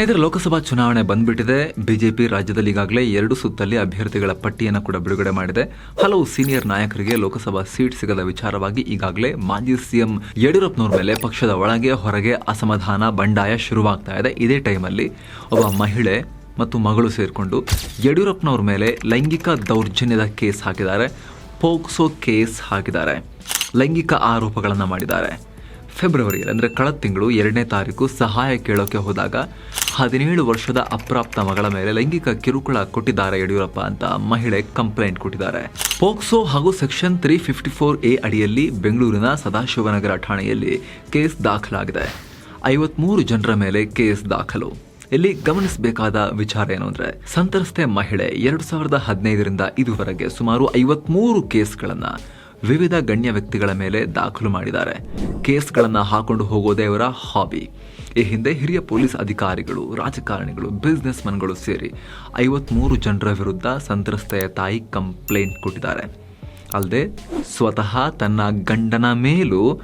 ಸ್ನೇಹಿತರೆ ಲೋಕಸಭಾ ಚುನಾವಣೆ ಬಂದ್ಬಿಟ್ಟಿದೆ. ಬಿಜೆಪಿ ರಾಜ್ಯದಲ್ಲಿ ಈಗಾಗಲೇ ಎರಡು ಸುತ್ತಲ್ಲಿ ಅಭ್ಯರ್ಥಿಗಳ ಪಟ್ಟಿಯನ್ನು ಕೂಡ ಬಿಡುಗಡೆ ಮಾಡಿದೆ. ಹಲವು ಸೀನಿಯರ್ ನಾಯಕರಿಗೆ ಲೋಕಸಭಾ ಸೀಟ್ ಸಿಗದ ವಿಚಾರವಾಗಿ ಈಗಾಗಲೇ ಮಾಜಿ ಸಿಎಂ ಯಡಿಯೂರಪ್ಪನವ್ರ ಮೇಲೆ ಪಕ್ಷದ ಒಳಗೆ, ಹೊರಗೆ ಅಸಮಾಧಾನ, ಬಂಡಾಯ ಶುರುವಾಗ್ತಾ ಇದೆ. ಇದೇ ಟೈಮಲ್ಲಿ ಒಬ್ಬ ಮಹಿಳೆ ಮತ್ತು ಮಗಳು ಸೇರಿಕೊಂಡು ಯಡಿಯೂರಪ್ಪನವ್ರ ಮೇಲೆ ಲೈಂಗಿಕ ದೌರ್ಜನ್ಯದ ಕೇಸ್ ಹಾಕಿದ್ದಾರೆ. ಪೋಕ್ಸೋ ಕೇಸ್ ಹಾಕಿದ್ದಾರೆ. ಲೈಂಗಿಕ ಆರೋಪಗಳನ್ನು ಮಾಡಿದ್ದಾರೆ. ಫೆಬ್ರವರಿಯಲ್ಲಿ, ಅಂದರೆ ಕಳೆದ ತಿಂಗಳು ಎರಡನೇ ತಾರೀಕು ಸಹಾಯ ಕೇಳೋಕೆ ಹೋದಾಗ ಹದಿನೇಳು ವರ್ಷದ ಅಪ್ರಾಪ್ತ ಮಗಳ ಮೇಲೆ ಲೈಂಗಿಕ ಕಿರುಕುಳ ಕೊಟ್ಟಿದ್ದಾರೆ ಯಡಿಯೂರಪ್ಪ ಅಂತ ಮಹಿಳೆ ಕಂಪ್ಲೇಂಟ್ ಕೊಟ್ಟಿದ್ದಾರೆ. ಪೋಕ್ಸೋ ಹಾಗೂ section three fifty four A ಅಡಿಯಲ್ಲಿ ಬೆಂಗಳೂರಿನ ಸದಾಶಿವನಗರ ಠಾಣೆಯಲ್ಲಿ ಕೇಸ್ ದಾಖಲಾಗಿದೆ. ಐವತ್ಮೂರು ಜನರ ಮೇಲೆ ಕೇಸ್ ದಾಖಲು. ಇಲ್ಲಿ ಗಮನಿಸಬೇಕಾದ ವಿಚಾರ ಏನು ಅಂದ್ರೆ, ಸಂತ್ರಸ್ತೆ ಮಹಿಳೆ ಎರಡು ಸಾವಿರದ ಹದಿನೈದರಿಂದ ಇದುವರೆಗೆ ಸುಮಾರು ಐವತ್ಮೂರು ಕೇಸ್ಗಳನ್ನ ವಿವಿಧ ಗಣ್ಯ ವ್ಯಕ್ತಿಗಳ ಮೇಲೆ ದಾಖಲು ಮಾಡಿದ್ದಾರೆ. ಕೇಸ್ಗಳನ್ನು ಹಾಕೊಂಡು ಹೋಗೋದೇ ಅವರ ಹಾಬಿ. ಈ ಹಿಂದೆ ಹಿರಿಯ ಪೊಲೀಸ್ ಅಧಿಕಾರಿಗಳು, ರಾಜಕಾರಣಿಗಳು ಬಿಸ್ನೆಸ್ ಮನ್ಗಳು ಸೇರಿ ಐವತ್ಮೂರು ಜನರ ವಿರುದ್ಧ ಸಂತ್ರಸ್ತೆಯ ತಾಯಿ ಕಂಪ್ಲೇಂಟ್ ಕೊಟ್ಟಿದ್ದಾರೆ. ಅಲ್ಲದೆ ಸ್ವತಃ ತನ್ನ ಗಂಡನ ಮೇಲೂ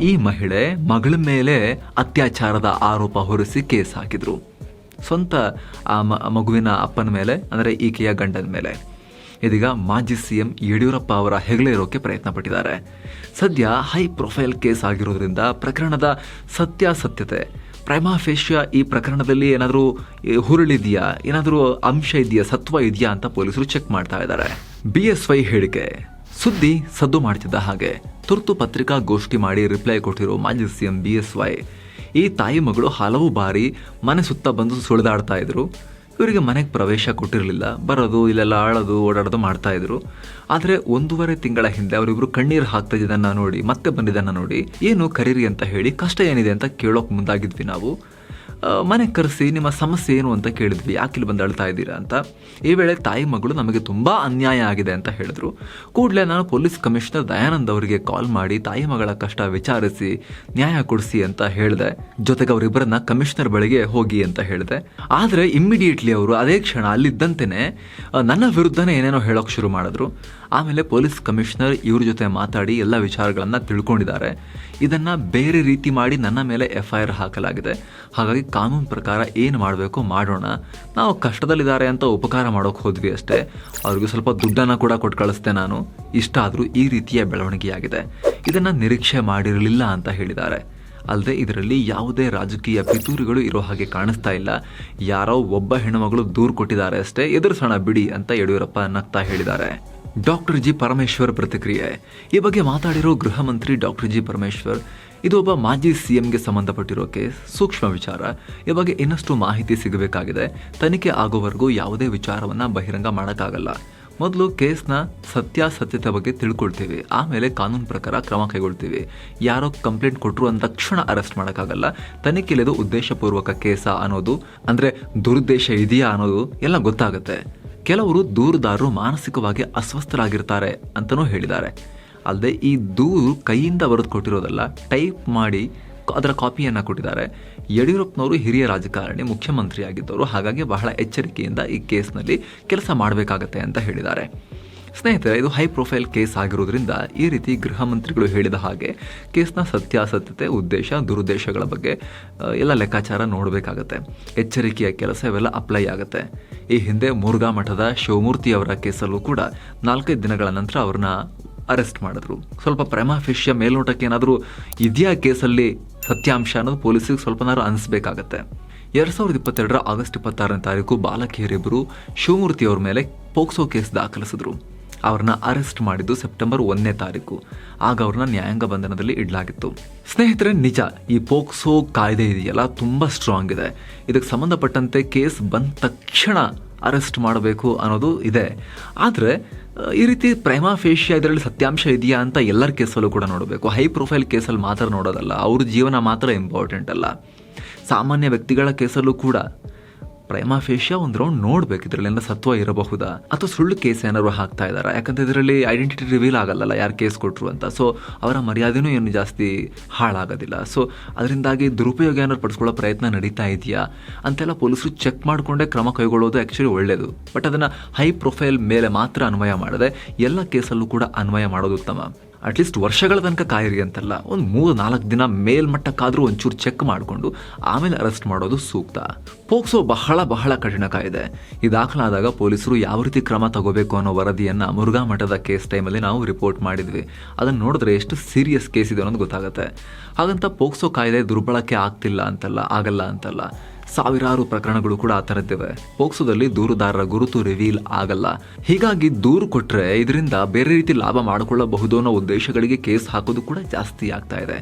ಈ ಮಹಿಳೆ ಮಗಳ ಮೇಲೆ ಅತ್ಯಾಚಾರದ ಆರೋಪ ಹೊರಿಸಿ ಕೇಸ್ ಹಾಕಿದ್ರು. ಸ್ವಂತ ಆ ಮಗುವಿನ ಅಪ್ಪನ ಮೇಲೆ, ಅಂದರೆ ಈಕೆಯ ಗಂಡನ ಮೇಲೆ. ಇದೀಗ ಮಾಜಿ ಸಿಎಂ ಯಡಿಯೂರಪ್ಪ ಅವರ ಹೆಗಲೇರೋಕೆ ಪ್ರಯತ್ನ ಪಟ್ಟಿದ್ದಾರೆ ಸದ್ಯ ಹೈ ಪ್ರೊಫೈಲ್ ಕೇಸ್ ಆಗಿರೋದ್ರಿಂದ ಪ್ರಕರಣದ ಸತ್ಯಾಸತ್ಯತೆ ಪ್ರೈಮಾಫೇಶ್ಯ ಈ ಪ್ರಕರಣದಲ್ಲಿ ಏನಾದರೂ ಹುರುಳಿದೆಯಾ? ಏನಾದರೂ ಅಂಶ ಇದೆಯಾ? ಸತ್ವ ಇದೆಯಾ ಅಂತ ಪೊಲೀಸರು ಚೆಕ್ ಮಾಡ್ತಾ ಇದ್ದಾರೆ. ಬಿ ಎಸ್ ವೈ ಹೇಳಿಕೆ, ಸುದ್ದಿ ಸದ್ದು ಮಾಡ್ತಿದ್ದ ಹಾಗೆ. ತುರ್ತು ಪತ್ರಿಕಾಗೋಷ್ಠಿ ಮಾಡಿ ರಿಪ್ಲೈ ಕೊಟ್ಟಿರೋ ಮಾಜಿ ಸಿಎಂ ಬಿ ಎಸ್ ವೈ. ಈ ತಾಯಿ ಮಗಳು ಹಲವು ಬಾರಿ ಮನೆ ಸುತ್ತ ಬಂದು ಸುಳಿದಾಡ್ತಾ ಇದ್ರು. ಇವರಿಗೆ ಮನೆಗೆ ಪ್ರವೇಶ ಕೊಟ್ಟಿರಲಿಲ್ಲ. ಬರೋದು, ಇಲ್ಲೆಲ್ಲ ಆಳೋದು, ಓಡಾಡೋದು ಮಾಡ್ತಾ ಇದ್ರು. ಆದರೆ ಒಂದೂವರೆ ತಿಂಗಳ ಹಿಂದೆ ಅವರಿಬ್ರು ಕಣ್ಣೀರು ಹಾಕ್ತಾ ನೋಡಿ, ಮತ್ತೆ ಬಂದಿದ್ದನ್ನ ನೋಡಿ, ಏನು ಕರೀರಿ ಅಂತ ಹೇಳಿ ಕಷ್ಟ ಏನಿದೆ ಅಂತ ಕೇಳೋಕೆ ಮುಂದಾಗಿದ್ವಿ ನಾವು. ಮನೆಗೆ ಕರೆಸಿ ನಿಮ್ಮ ಸಮಸ್ಯೆ ಏನು ಅಂತ ಕೇಳಿದ್ವಿ. ಯಾಕೆ ಇಲ್ಲಿ ಬಂದು ಅಳ್ತಾ ಇದ್ದೀರಾ ಅಂತ. ಈ ವೇಳೆ ತಾಯಿ ಮಗಳು ನಮಗೆ ತುಂಬ ಅನ್ಯಾಯ ಆಗಿದೆ ಅಂತ ಹೇಳಿದ್ರು. ಕೂಡಲೇ ನಾನು ಪೊಲೀಸ್ ಕಮಿಷನರ್ ದಯಾನಂದ್ ಅವರಿಗೆ ಕಾಲ್ ಮಾಡಿ ತಾಯಿ ಮಗಳ ಕಷ್ಟ ವಿಚಾರಿಸಿ, ನ್ಯಾಯ ಕೊಡಿಸಿ ಅಂತ ಹೇಳಿದೆ. ಜೊತೆಗೆ ಅವರಿಬ್ಬರನ್ನ ಕಮಿಷನರ್ ಬಳಿಗೆ ಹೋಗಿ ಅಂತ ಹೇಳಿದೆ. ಆದರೆ ಇಮ್ಮಿಡಿಯೇಟ್ಲಿ ಅವರು ಅದೇ ಕ್ಷಣ ಅಲ್ಲಿದ್ದಂತೆಯೇ ನನ್ನ ವಿರುದ್ಧನೇ ಏನೇನೋ ಹೇಳೋಕೆ ಶುರು ಮಾಡಿದ್ರು. ಆಮೇಲೆ ಪೊಲೀಸ್ ಕಮಿಷನರ್ ಇವ್ರ ಜೊತೆ ಮಾತಾಡಿ ಎಲ್ಲ ವಿಚಾರಗಳನ್ನು ತಿಳ್ಕೊಂಡಿದ್ದಾರೆ. ಇದನ್ನು ಬೇರೆ ರೀತಿ ಮಾಡಿ ನನ್ನ ಮೇಲೆ ಎಫ್ ಐ ಆರ್ ಹಾಕಲಾಗಿದೆ. ಹಾಗಾಗಿ ಕಾನೂನು ಪ್ರಕಾರ ಏನು ಮಾಡಬೇಕು ಮಾಡೋಣ. ನಾವು ಕಷ್ಟದಲ್ಲಿದ್ದಾರೆ ಅಂತ ಉಪಕಾರ ಮಾಡೋಕೆ ಹೋದ್ವಿ ಅಷ್ಟೇ. ಅವ್ರಿಗೆ ಸ್ವಲ್ಪ ದುಡ್ಡನ್ನು ಕೂಡ ಕೊಟ್ಟು ಕಳಿಸ್ದೆ ನಾನು. ಇಷ್ಟ ಆದರೂ ಈ ರೀತಿಯ ಬೆಳವಣಿಗೆಯಾಗಿದೆ. ಇದನ್ನು ನಿರೀಕ್ಷೆ ಮಾಡಿರಲಿಲ್ಲ ಅಂತ ಹೇಳಿದ್ದಾರೆ. ಅಲ್ಲದೆ ಇದರಲ್ಲಿ ಯಾವುದೇ ರಾಜಕೀಯ ಪಿತೂರಿಗಳು ಇರೋ ಹಾಗೆ ಕಾಣಿಸ್ತಾ ಇಲ್ಲ. ಯಾರೋ ಒಬ್ಬ ಹೆಣ್ಣುಮಗಳು ದೂರು ಕೊಟ್ಟಿದ್ದಾರೆ ಅಷ್ಟೇ. ಎದುರಿಸೋಣ ಬಿಡಿ ಅಂತ ಯಡಿಯೂರಪ್ಪ ನಗ್ತಾ ಹೇಳಿದ್ದಾರೆ. ಡಾಕ್ಟರ್ ಜಿ ಪರಮೇಶ್ವರ್ ಪ್ರತಿಕ್ರಿಯೆ. ಈ ಬಗ್ಗೆ ಮಾತಾಡಿರೋ ಗೃಹ ಮಂತ್ರಿ ಡಾಕ್ಟರ್ ಜಿ ಪರಮೇಶ್ವರ್, ಇದು ಒಬ್ಬ ಮಾಜಿ ಸಿಎಂಗೆ ಸಂಬಂಧಪಟ್ಟಿರೋ ಕೇಸ್, ಸೂಕ್ಷ್ಮ ವಿಚಾರ. ಈ ಬಗ್ಗೆ ಇನ್ನಷ್ಟು ಮಾಹಿತಿ ಸಿಗಬೇಕಾಗಿದೆ. ತನಿಖೆ ಆಗೋವರೆಗೂ ಯಾವುದೇ ವಿಚಾರವನ್ನ ಬಹಿರಂಗ ಮಾಡೋಕ್ಕಾಗಲ್ಲ. ಮೊದಲು ಕೇಸ್ನ ಸತ್ಯಾಸತ್ಯತೆ ಬಗ್ಗೆ ತಿಳ್ಕೊಳ್ತೀವಿ. ಆಮೇಲೆ ಕಾನೂನು ಪ್ರಕಾರ ಕ್ರಮ ಕೈಗೊಳ್ತೀವಿ. ಯಾರೋ ಕಂಪ್ಲೇಂಟ್ ಕೊಟ್ಟರು ಅಂದ ತಕ್ಷಣ ಅರೆಸ್ಟ್ ಮಾಡೋಕ್ಕಾಗಲ್ಲ. ತನಿಖೆಯಲ್ಲಿ ಇದು ಉದ್ದೇಶಪೂರ್ವಕ ಕೇಸ ಅನ್ನೋದು, ಅಂದರೆ ದುರುದ್ದೇಶ ಇದೆಯಾ ಅನ್ನೋದು ಎಲ್ಲ ಗೊತ್ತಾಗುತ್ತೆ. ಕೆಲವರು ದೂರುದಾರರು ಮಾನಸಿಕವಾಗಿ ಅಸ್ವಸ್ಥರಾಗಿರ್ತಾರೆ ಅಂತಲೂ ಹೇಳಿದ್ದಾರೆ. ಅಲ್ಲದೆ ಈ ದೂರು ಕೈಯಿಂದ ಬರೆದು ಕೊಟ್ಟಿರೋದಲ್ಲ, ಟೈಪ್ ಮಾಡಿ ಅದರ ಕಾಪಿಯನ್ನು ಕೊಟ್ಟಿದ್ದಾರೆ. ಯಡಿಯೂರಪ್ಪನವರು ಹಿರಿಯ ರಾಜಕಾರಣಿ, ಮುಖ್ಯಮಂತ್ರಿಯಾಗಿದ್ದವರು, ಹಾಗಾಗಿ ಬಹಳ ಎಚ್ಚರಿಕೆಯಿಂದ ಈ ಕೇಸ್ನಲ್ಲಿ ಕೆಲಸ ಮಾಡಬೇಕಾಗತ್ತೆ ಅಂತ ಹೇಳಿದ್ದಾರೆ. ಸ್ನೇಹಿತರೆ, ಇದು ಹೈ ಪ್ರೊಫೈಲ್ ಕೇಸ್ ಆಗಿರೋದ್ರಿಂದ ಈ ರೀತಿ ಗೃಹ ಮಂತ್ರಿಗಳು ಹೇಳಿದ ಹಾಗೆ ಕೇಸ್ನ ಸತ್ಯಾಸತ್ಯತೆ, ಉದ್ದೇಶ, ದುರುದ್ದೇಶಗಳ ಬಗ್ಗೆ ಎಲ್ಲ ಲೆಕ್ಕಾಚಾರ ನೋಡಬೇಕಾಗತ್ತೆ. ಎಚ್ಚರಿಕೆಯ ಕೆಲಸ ಇವೆಲ್ಲ ಅಪ್ಲೈ ಆಗುತ್ತೆ. ಈ ಹಿಂದೆ ಮುರುಘಾ ಮಠದ ಶಿವಮೂರ್ತಿ ಅವರ ಕೇಸಲ್ಲೂ ಕೂಡ ನಾಲ್ಕೈದು ದಿನಗಳ ನಂತರ ಅವ್ರನ್ನ ಅರೆಸ್ಟ್ ಮಾಡಿದ್ರು. ಸ್ವಲ್ಪ ಪ್ರೇಮಾಫಿಷ್ಯ ಮೇಲ್ನೋಟಕ್ಕೆ ಏನಾದರೂ ಇದೆಯಾ ಕೇಸಲ್ಲಿ ಸತ್ಯಾಂಶ ಅನ್ನೋದು ಪೊಲೀಸಿಗೆ ಸ್ವಲ್ಪನಾರು ಅನಿಸ್ಬೇಕಾಗತ್ತೆ. ಎರಡ್ ಸಾವಿರದ ಇಪ್ಪತ್ತೆರಡರ ಆಗಸ್ಟ್ ಇಪ್ಪತ್ತಾರನೇ ತಾರೀಕು ಬಾಲಕಿಯರಿಬ್ಬರು ಶಿವಮೂರ್ತಿ ಅವರ ಮೇಲೆ ಪೋಕ್ಸೋ ಕೇಸ್ ದಾಖಲಿಸಿದ್ರು. ಅವ್ರನ್ನ ಅರೆಸ್ಟ್ ಮಾಡಿದ್ದು ಸೆಪ್ಟೆಂಬರ್ ಒಂದನೇ ತಾರೀಕು. ಆಗ ಅವ್ರನ್ನ ನ್ಯಾಯಾಂಗ ಬಂಧನದಲ್ಲಿ ಇಡಲಾಗಿತ್ತು. ಸ್ನೇಹಿತರೆ, ನಿಜ, ಈ ಪೋಕ್ಸೋ ಕಾಯ್ದೆ ಇದೆಯಲ್ಲ, ತುಂಬ ಸ್ಟ್ರಾಂಗ್ ಇದೆ. ಇದಕ್ಕೆ ಸಂಬಂಧಪಟ್ಟಂತೆ ಕೇಸ್ ಬಂದ ತಕ್ಷಣ ಅರೆಸ್ಟ್ ಮಾಡಬೇಕು ಅನ್ನೋದು ಇದೆ. ಆದರೆ, ಈ ರೀತಿ ಪ್ರೈಮಾ ಫೇಶಿಯಾ ಇದರಲ್ಲಿ ಸತ್ಯಾಂಶ ಇದೆಯಾ ಅಂತ ಎಲ್ಲರ ಕೇಸಲ್ಲೂ ಕೂಡ ನೋಡಬೇಕು. ಹೈ ಪ್ರೊಫೈಲ್ ಕೇಸಲ್ಲಿ ಮಾತ್ರ ನೋಡೋದಲ್ಲ, ಅವ್ರ ಜೀವನ ಮಾತ್ರ ಇಂಪಾರ್ಟೆಂಟ್ ಅಲ್ಲ. ಸಾಮಾನ್ಯ ವ್ಯಕ್ತಿಗಳ ಕೇಸಲ್ಲೂ ಕೂಡ ಪ್ರೇಮಾ ಫೇಶಿಯ ಒಂದು ರೌಂಡ್ ನೋಡ್ಬೇಕು. ಇದರಲ್ಲಿ ಸತ್ವ ಇರಬಹುದಾ? ಅಥವಾ ಸುಳ್ಳು ಕೇಸ್ ಏನಾದ್ರು ಹಾಕ್ತಾ ಇದ್ದಾರಾ? ಯಾಕಂದ್ರೆ ಇದರಲ್ಲಿ ಐಡೆಂಟಿಟಿ ರಿವೀಲ್ ಆಗಲ್ಲ ಯಾರು ಕೇಸ್ ಕೊಟ್ಟರು ಅಂತ. ಸೊ ಅವರ ಮರ್ಯಾದೆನೂ ಏನು ಜಾಸ್ತಿ ಹಾಳಾಗೋದಿಲ್ಲ. ಸೊ ಅದರಿಂದಾಗಿ ದುರುಪಯೋಗ ಏನಾದ್ರು ಪಡಿಸ್ಕೊಳ್ಳೋ ಪ್ರಯತ್ನ ನಡೀತಾ ಇದೆಯಾ? ಅಂತೆಲ್ಲ ಪೊಲೀಸರು ಚೆಕ್ ಮಾಡಿಕೊಂಡೇ ಕ್ರಮ ಕೈಗೊಳ್ಳೋದು ಆ್ಯಕ್ಚುಲಿ ಒಳ್ಳೆಯದು ಬಟ್ ಅದನ್ನು ಹೈ ಪ್ರೊಫೈಲ್ ಮೇಲೆ ಮಾತ್ರ ಅನ್ವಯ ಮಾಡದೆ ಎಲ್ಲ ಕೇಸಲ್ಲೂ ಕೂಡ ಅನ್ವಯ ಮಾಡೋದು ಉತ್ತಮ. ಅಟ್ಲೀಸ್ಟ್ ವರ್ಷಗಳ ತನಕ ಕಾಯಿರಿ ಅಂತಲ್ಲ. ಒಂದು ಮೂರು ನಾಲ್ಕು ದಿನ ಮೇಲ್ಮಟ್ಟಕ್ಕಾದರೂ ಒಂಚೂರು ಚೆಕ್ ಮಾಡಿಕೊಂಡು ಆಮೇಲೆ ಅರೆಸ್ಟ್ ಮಾಡೋದು ಸೂಕ್ತ. ಪೋಕ್ಸೋ ಬಹಳ ಬಹಳ ಕಠಿಣ ಕಾಯಿದೆ. ಈ ದಾಖಲಾದಾಗ ಪೊಲೀಸರು ಯಾವ ರೀತಿ ಕ್ರಮ ತಗೋಬೇಕು ಅನ್ನೋ ವರದಿಯನ್ನು ಮುರುಘಾ ಮಠದ ಕೇಸ್ ಟೈಮಲ್ಲಿ ನಾವು ರಿಪೋರ್ಟ್ ಮಾಡಿದ್ವಿ. ಅದನ್ನು ನೋಡಿದ್ರೆ ಎಷ್ಟು ಸೀರಿಯಸ್ ಕೇಸ್ ಇದೆ ಅನ್ನೋದು ಗೊತ್ತಾಗುತ್ತೆ. ಹಾಗಂತ ಪೋಕ್ಸೋ ಕಾಯ್ದೆ ದುರ್ಬಳಕೆ ಆಗ್ತಿಲ್ಲ ಅಂತಲ್ಲ, ಆಗಲ್ಲ ಅಂತಲ್ಲ. ಸಾವಿರಾರು ಪ್ರಕರಣಗಳು ಕೂಡ ಆ ಥರದ್ದಿವೆ. ಪೋಕ್ಸೋದಲ್ಲಿ ದೂರುದಾರರ ಗುರುತು ರಿವೀಲ್ ಆಗಲ್ಲ. ಹೀಗಾಗಿ ದೂರು ಕೊಟ್ಟರೆ ಇದರಿಂದ ಬೇರೆ ರೀತಿ ಲಾಭ ಮಾಡಿಕೊಳ್ಳಬಹುದು ಅನ್ನೋ ಉದ್ದೇಶಗಳಿಗೆ ಕೇಸ್ ಹಾಕೋದು ಕೂಡ ಜಾಸ್ತಿ ಆಗ್ತಾ ಇದೆ.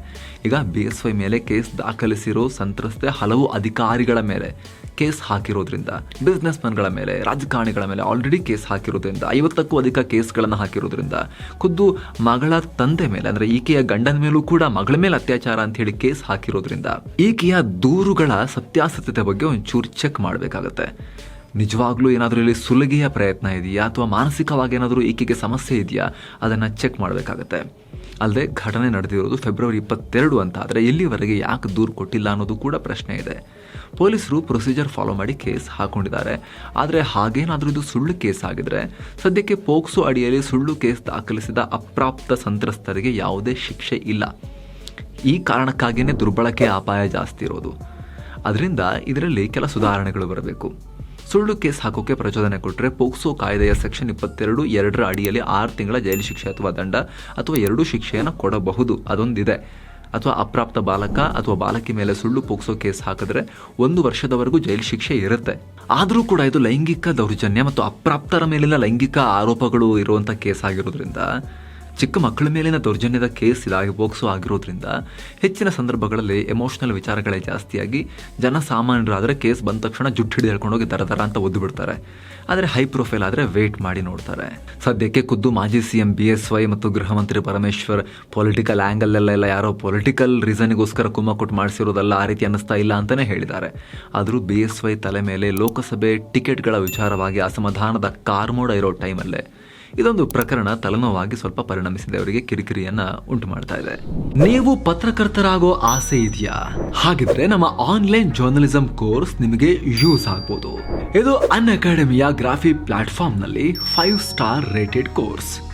ಈಗ ಬಿ ಎಸ್ ವೈ ಮೇಲೆ ಕೇಸ್ ದಾಖಲಿಸಿರೋ ಸಂತ್ರಸ್ತೆ ಹಲವು ಅಧಿಕಾರಿಗಳ ಮೇಲೆ ಕೇಸ್ ಹಾಕಿರೋದ್ರಿಂದ ಬಿಸ್ನೆಸ್ ಮ್ಯಾನ್ಗಳ ಮೇಲೆ, ರಾಜಕಾರಣಿಗಳ ಮೇಲೆ ಆಲ್ರೆಡಿ ಕೇಸ್ ಹಾಕಿರೋದ್ರಿಂದ, ಐವತ್ತಕ್ಕೂ ಅಧಿಕ ಕೇಸ್ಗಳನ್ನು ಹಾಕಿರೋದ್ರಿಂದ, ಖುದ್ದು ಮಗಳ ತಂದೆ ಮೇಲೆ, ಅಂದ್ರೆ ಈಕೆಯ ಗಂಡನ ಮೇಲೂ ಕೂಡ ಮಗಳ ಮೇಲೆ ಅತ್ಯಾಚಾರ ಅಂತ ಹೇಳಿ ಕೇಸ್ ಹಾಕಿರೋದ್ರಿಂದ ಈಕೆಯ ದೂರುಗಳ ಸತ್ಯಾಸತ್ಯತೆ ಬಗ್ಗೆ ಒಂಚೂರು ಚೆಕ್ ಮಾಡಬೇಕಾಗತ್ತೆ. ನಿಜವಾಗ್ಲೂ ಏನಾದರೂ ಇಲ್ಲಿ ಸುಲಿಗೆಯ ಪ್ರಯತ್ನ ಇದೆಯಾ? ಅಥವಾ ಮಾನಸಿಕವಾಗಿ ಏನಾದರೂ ಈಕೆಗೆ ಸಮಸ್ಯೆ ಇದೆಯಾ? ಅದನ್ನು ಚೆಕ್ ಮಾಡಬೇಕಾಗತ್ತೆ. ಅಲ್ಲದೆ ಘಟನೆ ನಡೆದಿರೋದು ಫೆಬ್ರವರಿ ಇಪ್ಪತ್ತೆರಡು ಅಂತ ಆದರೆ ಇಲ್ಲಿವರೆಗೆ ಯಾಕೆ ದೂರು ಕೊಟ್ಟಿಲ್ಲ ಅನ್ನೋದು ಕೂಡ ಪ್ರಶ್ನೆ ಇದೆ. ಪೊಲೀಸರು ಪ್ರೊಸೀಜರ್ ಫಾಲೋ ಮಾಡಿ ಕೇಸ್ ಹಾಕೊಂಡಿದ್ದಾರೆ. ಆದರೆ ಹಾಗೇನಾದರೂ ಇದು ಸುಳ್ಳು ಕೇಸ್ ಆಗಿದ್ರೆ ಸದ್ಯಕ್ಕೆ ಪೋಕ್ಸೋ ಅಡಿಯಲ್ಲಿ ಸುಳ್ಳು ಕೇಸ್ ದಾಖಲಿಸಿದ ಅಪ್ರಾಪ್ತ ಸಂತ್ರಸ್ತರಿಗೆ ಯಾವುದೇ ಶಿಕ್ಷೆ ಇಲ್ಲ. ಈ ಕಾರಣಕ್ಕಾಗಿಯೇ ದುರ್ಬಳಕೆ ಅಪಾಯ ಜಾಸ್ತಿ ಇರೋದು. ಅದರಿಂದ ಇದರಲ್ಲಿ ಕೆಲ ಸುಧಾರಣೆಗಳು ಬರಬೇಕು. ಸುಳ್ಳು ಕೇಸ್ ಹಾಕೋಕೆ ಪ್ರಚೋದನೆ ಕೊಟ್ಟರೆ ಪೋಕ್ಸೋ ಕಾಯ್ದೆಯ ಸೆಕ್ಷನ್ ಇಪ್ಪತ್ತೆರಡು ಎರಡರ ಅಡಿಯಲ್ಲಿ ಆರು ತಿಂಗಳ ಜೈಲು ಶಿಕ್ಷೆ ಅಥವಾ ದಂಡ ಅಥವಾ ಎರಡೂ ಶಿಕ್ಷೆಯನ್ನು ಕೊಡಬಹುದು. ಅದೊಂದಿದೆ. ಅಥವಾ ಅಪ್ರಾಪ್ತ ಬಾಲಕ ಅಥವಾ ಬಾಲಕಿ ಮೇಲೆ ಸುಳ್ಳು ಪೋಕ್ಸೋ ಕೇಸ್ ಹಾಕಿದ್ರೆ ಒಂದು ವರ್ಷದವರೆಗೂ ಜೈಲು ಶಿಕ್ಷೆ ಇರುತ್ತೆ. ಆದರೂ ಕೂಡ ಇದು ಲೈಂಗಿಕ ದೌರ್ಜನ್ಯ ಮತ್ತು ಅಪ್ರಾಪ್ತರ ಮೇಲಿನ ಲೈಂಗಿಕ ಆರೋಪಗಳು ಇರುವಂಥ ಕೇಸ್ ಆಗಿರೋದ್ರಿಂದ ಚಿಕ್ಕ ಮಕ್ಕಳ ಮೇಲಿನ ದೌರ್ಜನ್ಯದ ಕೇಸ್ ಇದಾಗಿ ಪೋಕ್ಸೋ ಆಗಿರೋದ್ರಿಂದ ಹೆಚ್ಚಿನ ಸಂದರ್ಭಗಳಲ್ಲಿ ಎಮೋಷನಲ್ ವಿಚಾರಗಳೇ ಜಾಸ್ತಿಯಾಗಿ ಜನಸಾಮಾನ್ಯರಾದರೆ ಕೇಸ್ ಬಂದ ತಕ್ಷಣ ಜುಟ್ಟು ಹಿಡಿದು ಹೇಳ್ಕೊಂಡೋಗಿ ದರ ದರ ಅಂತ ಒದ್ದು ಬಿಡ್ತಾರೆ ಆದರೆ ಹೈ ಪ್ರೊಫೈಲ್ ಆದರೆ ವೇಟ್ ಮಾಡಿ ನೋಡ್ತಾರೆ. ಸದ್ಯಕ್ಕೆ ಖುದ್ದು ಮಾಜಿ C M B S Y ಮತ್ತು ಗೃಹ ಮಂತ್ರಿ ಪರಮೇಶ್ವರ್ ಪೊಲಿಟಿಕಲ್ ಆ್ಯಂಗಲ್ ಎಲ್ಲ ಯಾರೋ ಪೊಲಿಟಿಕಲ್ ರೀಸನ್ಗೋಸ್ಕರ ಕುಮ್ಮ ಮಾಡಿಸಿರೋದಲ್ಲ, ಆ ರೀತಿ ಅನ್ನಿಸ್ತಾ ಇಲ್ಲ ಅಂತಲೇ ಹೇಳಿದ್ದಾರೆ. ಆದರೂ ಬಿ ಎಸ್ ವೈ ತಲೆ ಮೇಲೆ ಲೋಕಸಭೆ ಟಿಕೆಟ್ಗಳ ವಿಚಾರವಾಗಿ ಅಸಮಾಧಾನದ ಕಾರ್ಮೋಡ ಇರೋ ಟೈಮಲ್ಲೇ ಇದೊಂದು ಪ್ರಕರಣ ತಲೆನೋವಾಗಿ ಸ್ವಲ್ಪ ಪರಿಣಮಿಸಿದೆ. ಅವರಿಗೆ ಕಿರಿಕಿರಿಯನ್ನ ಉಂಟು ಮಾಡ್ತಾ ಇದೆ. ನೀವು ಪತ್ರಕರ್ತರಾಗೋ ಆಸೆ ಇದೆಯಾ? ಹಾಗಿದ್ರೆ ನಮ್ಮ ಆನ್ಲೈನ್ ಜರ್ನಲಿಸಂ ಕೋರ್ಸ್ ನಿಮಗೆ ಯೂಸ್ ಆಗ್ಬೋದು. ಇದು ಅನ್ ಅಕಾಡೆಮಿಯ ಗ್ರಾಫಿ ಪ್ಲಾಟ್ಫಾರ್ಮ್ನಲ್ಲಿ ಫೈವ್ ಸ್ಟಾರ್ ರೇಟೆಡ್ ಕೋರ್ಸ್.